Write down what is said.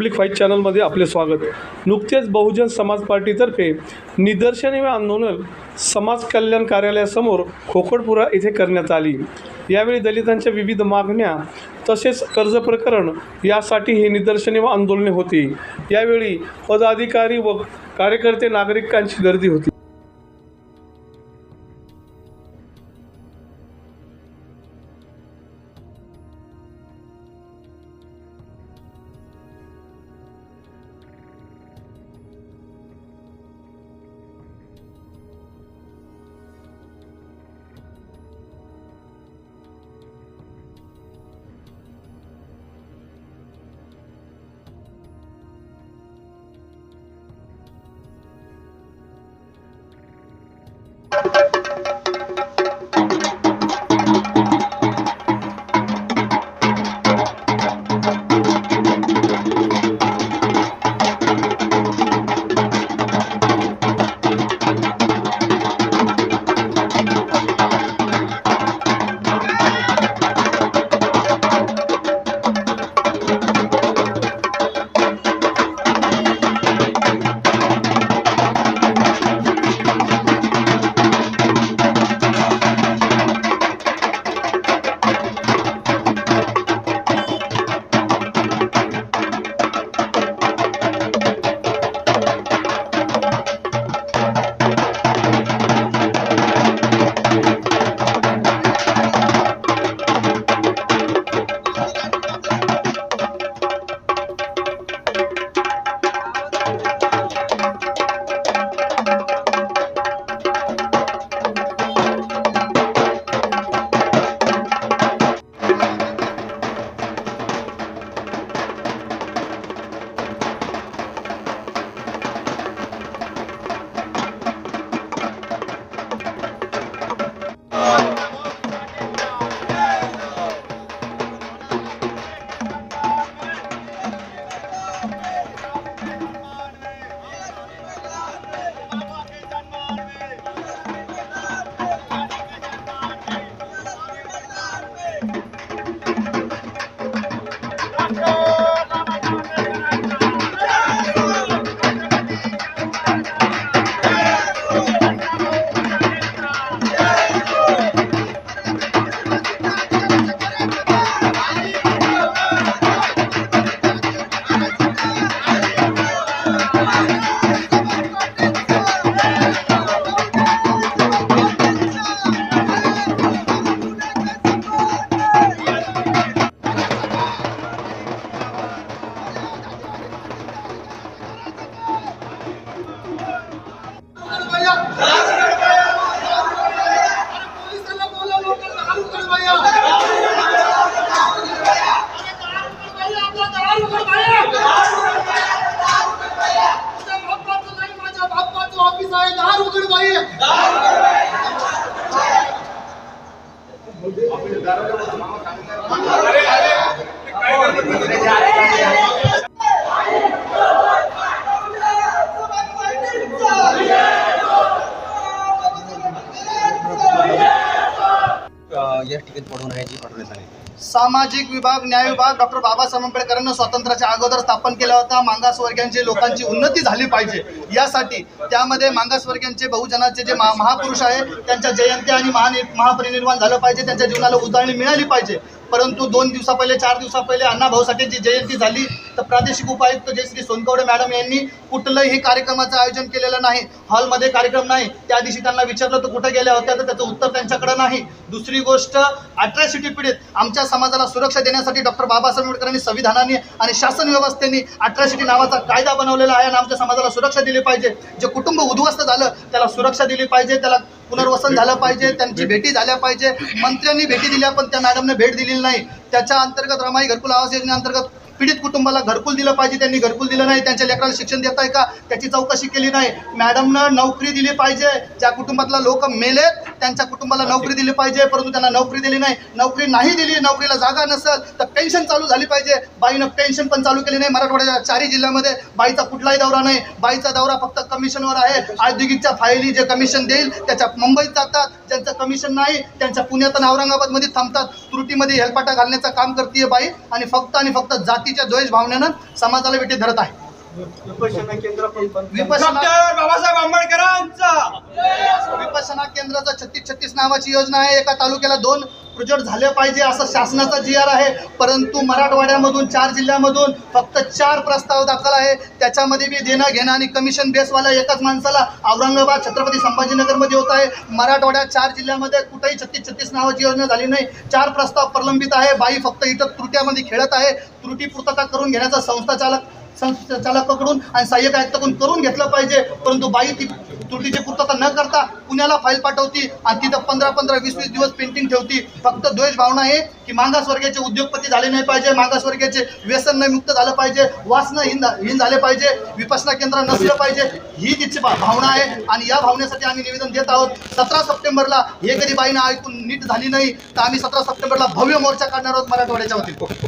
Public fight चॅनलमध्ये आपले स्वागत. नुकतेच बहुजन समाज पार्टीतर्फे निदर्शने व आंदोलन समाज कल्याण कार्यालयासमोर खोकडपुरा येथे करण्यात आली. यावेळी दलितांच्या विविध मागण्या तसेच कर्ज प्रकरण यासाठी हे निदर्शने व आंदोलने होती. यावेळी पदाधिकारी व कार्यकर्ते नागरिकांची गर्दी होती. भैया या ठिकाणी पडून आहे जी पाठवण्यात आली सामाजिक विभाग न्याय विभाग डॉक्टर बाबासाहेब आंबेडकरांनी स्वातंत्र्याच्या अगोदर स्थापन केला होता. मागासवर्गीयांची लोकांची उन्नती झाली पाहिजे. यासाठी त्यामध्ये मागासवर्गीयांचे बहुजनाचे जे महा- महापुरुष आहे त्यांच्या जयंती आणि महानि महापरिनिर्वाण झालं पाहिजे. त्यांच्या जीवनाला उदाहरणी मिळाली पाहिजे. परंतु दोन दिवसा पहिले चार दिवसा पहिले भाऊसाठी जी जयंती झाली. तर प्रादेशिक उपायुक्त जयश्री सोनकवडे मॅडम यांनी कुठलंही कार्यक्रमाचं आयोजन केलेलं नाही हॉलमध्ये कार्यक्रम नाही. त्या दिवशी त्यांना विचारलं तर कुठे गेल्या होत्या? तर त्याचं उत्तर त्यांच्याकडे नाही. दुसरी गोष्ट अट्रॅसिटी पीडित आमच्या समाजाला सुरक्षा देण्यासाठी डॉक्टर बाबासाहेब आंबेडकरांनी संविधानाने आणि शासन व्यवस्थेने अट्रॅसिटी नावाचा कायदा बनवलेला आहे आणि आमच्या समाजाला सुरक्षा दिली पाहिजे. जे कुटुंब उद्ध्वस्त झालं त्याला सुरक्षा दिली पाहिजे त्याला पुनर्वसन झालं पाहिजे त्यांची भेटी झाल्या पाहिजे. मंत्र्यांनी भेटी दिल्या पण त्या मॅडमने भेट दिलेली नाही. त्याच्या अंतर्गत रमाई घरकुल आवास योजनेअंतर्गत पीडित कुटुंबाला घरकुल दिलं पाहिजे त्यांनी घरकुल दिलं नाही त्यांच्या लेकराला शिक्षण देत आहे का त्याची चौकशी केली नाही. मॅडमनं नोकरी दिली पाहिजे ज्या कुटुंबातला लोक मेलेत त्यांच्या कुटुंबाला नोकरी दिली पाहिजे परंतु त्यांना नोकरी दिली नाही. नोकरी नाही दिली नोकरीला जागा नसेल तर पेन्शन चालू झाली पाहिजे. बाईनं पेन्शन पण चालू केली नाही मराठवाड्याच्या चारही जिल्ह्यामध्ये. बाईचा कुठलाही दौरा नाही. बाईचा दौरा फक्त कमिशनवर आहे. औद्योगिकच्या फायली जे कमिशन देईल त्याच्या मुंबईत जातात. ज्यांचं कमिशन नाही त्यांच्या पुण्यात आणि औरंगाबादमध्ये थांबतात. त्रुटीमध्ये हेलपाटा घालण्याचं काम करते बाई. आणि फक्त आणि फक्त जाती जातीच्या द्वेष भावनेनं समाजाला विटे धरत आहे. विपश्यना डॉक्टर बाबासाहेब आंबेडकरांचा! विपश्यना केंद्राचा छत्तीस छत्तीस नावाची योजना आहे. एका तालुक्याला दोन प्रोजेक्ट झाले पाहिजे असं शासनाचा जी आर आहे. परंतु मराठवाड्यामधून चार जिल्ह्यामधून फक्त चार प्रस्ताव दाखल आहे. त्याच्यामध्ये मी देणं घेणं आणि कमिशन बेसवाला एकाच माणसाला औरंगाबाद छत्रपती संभाजीनगरमध्ये होत आहे. मराठवाड्यात चार जिल्ह्यामध्ये कुठेही छत्तीस छत्तीस नावाची योजना झाली नाही. चार प्रस्ताव प्रलंबित आहे. बाई फक्त इथं त्रुट्यामध्ये खेळत आहे. त्रुटी पूर्तता करून घेण्याचा संस्था चालक संचालकाकडून आणि सहाय्यक आयुक्ताकडून करून घेतलं पाहिजे. परंतु बाई ती तुटीची पूर्तता न करता पुण्याला फाईल पाठवती आणि तिथं पंधरा पंधरा वीस वीस दिवस पेंटिंग ठेवती. फक्त द्वेष भावना आहे की मागासवर्गाचे उद्योगपती झाले नाही पाहिजे मागासवर्गाचे व्यसन न मुक्त झालं पाहिजे वासनं हिन हिन झाले पाहिजे विपसना केंद्र नसलं पाहिजे ही तिची भावना आहे. आणि या भावनेसाठी आम्ही निवेदन देत आहोत सतरा सप्टेंबरला हे कधी बाईनं ऐकून नीट झाली नाही तर आम्ही सतरा सप्टेंबरला भव्य मोर्चा काढणार आहोत मराठवाड्याच्या वतीने.